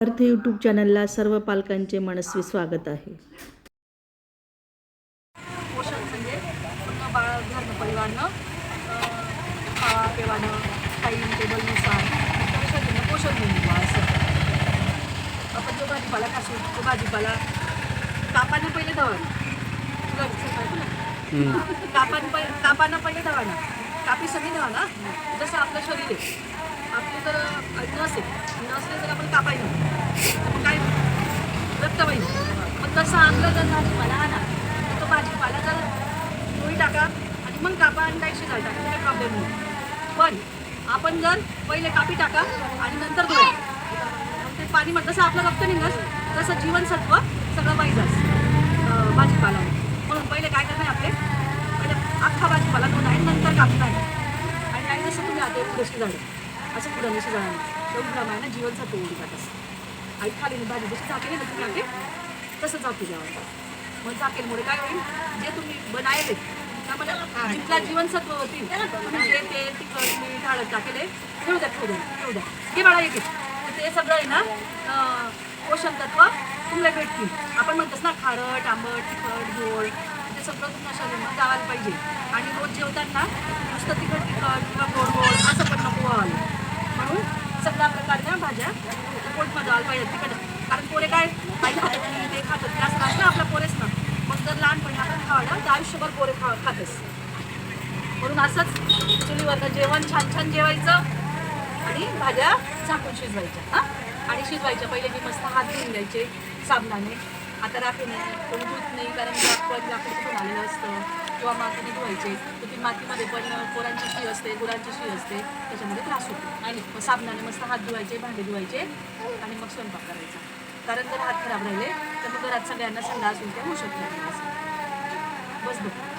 अर्थ यूट्यूब चॅनलला सर्व पालकांचे मनस्वी स्वागत आहे. पोषण म्हणजे पूर्ण बाळ घरनं परिवारनं अं, खावा पिवानं टाईम टेबलनुसार त्या शरीराला पोषण असं. आपण जो भाजीपाला खासू तो भाजीपाला कापानं पहिले धवाना तुला विचार माहिती ना? कापान पहि कापानं पहिले धवाना कापी सगळी धवाना जसं आपलं शरीर आहे. आपलं जर नस आहे नसले तर आपण कापायचं. तर मग काय रक्तवाहिनी मग तसं आपलं जर भाजीपाला आणा तर तो भाजीपाला जर पोळी टाका आणि मग कापा आणि काही घाल टाका काही प्रॉब्लेम नाही. पण आपण जर पहिले कापी टाका आणि नंतर धुवा. ते पाणी मग जसं आपलं रक्त निघस तसं जीवनसत्व सगळं पाहिजेच भाजीपाला. म्हणून पहिले काय करणार आपले? पहिले अख्खा भाजीपाला धुवून आहे नंतर कापी नाही आणि आई जसं तुम्ही आता पुढेशी झालं असं पुढं जशी जाणार एवढं प्रमाणे जीवनसत्व उडी असं आई खाली भाजी जशी झाकेली ना तुम्ही आगे तसं जाऊ द्यावं. मग झाकेलमुळे काय होईल? जे तुम्ही बनायले त्यामध्ये जिथला जीवनसत्व होतील म्हणजे ते तिखट मीठ हळद टाकेले ठेवू द्या ठेवू द्या ठेवू द्या. हे बाळा येते ते सगळं आहे ना पोषण तत्व तुम्हाला भेटतील. आपण म्हणतोस ना खारट आंबट तिखट गोड ते सगळं तुमच्या शरीरात जावायला पाहिजे. आणि रोज जेवताना नुसतं तिखट तिखट किंवा गोड गोड असं पण नको व्हावं म्हणून सगळ्या प्रकारच्या भाज्या पोटमध्ये पाहिजे तिकडे. कारण पोरे काय काही खातात ते खातात. नाही असं ना आपल्या पोरेस ना. मग जर लहानपणी आपण खावलं तर आयुष्यभर पोरे खा खातच म्हणून असंच चुलीवर जेवण छान छान जेवायचं आणि भाज्या झाकून शिजवायच्या. हां? आणि शिजवायच्या. पहिले मी मस्त हात धुवून द्यायचे साबणाने. आता राखेने कोणी धुत नाही कारण पण लाकूड कुठून आलेलं असतं. किंवा मातीने धुवायचे. तर ती मातीमध्ये पण पोरांची शी असते गुरांची शी असते. त्याच्यामध्ये त्रास होतो. आणि मग साबणाने मस्त हात धुवायचे भांडे धुवायचे आणि मग स्वयंपाक करायचा. कारण जर हात खराब राहिले तर मग घरात सगळ्यांना संडास होऊ शकतो बस बघ.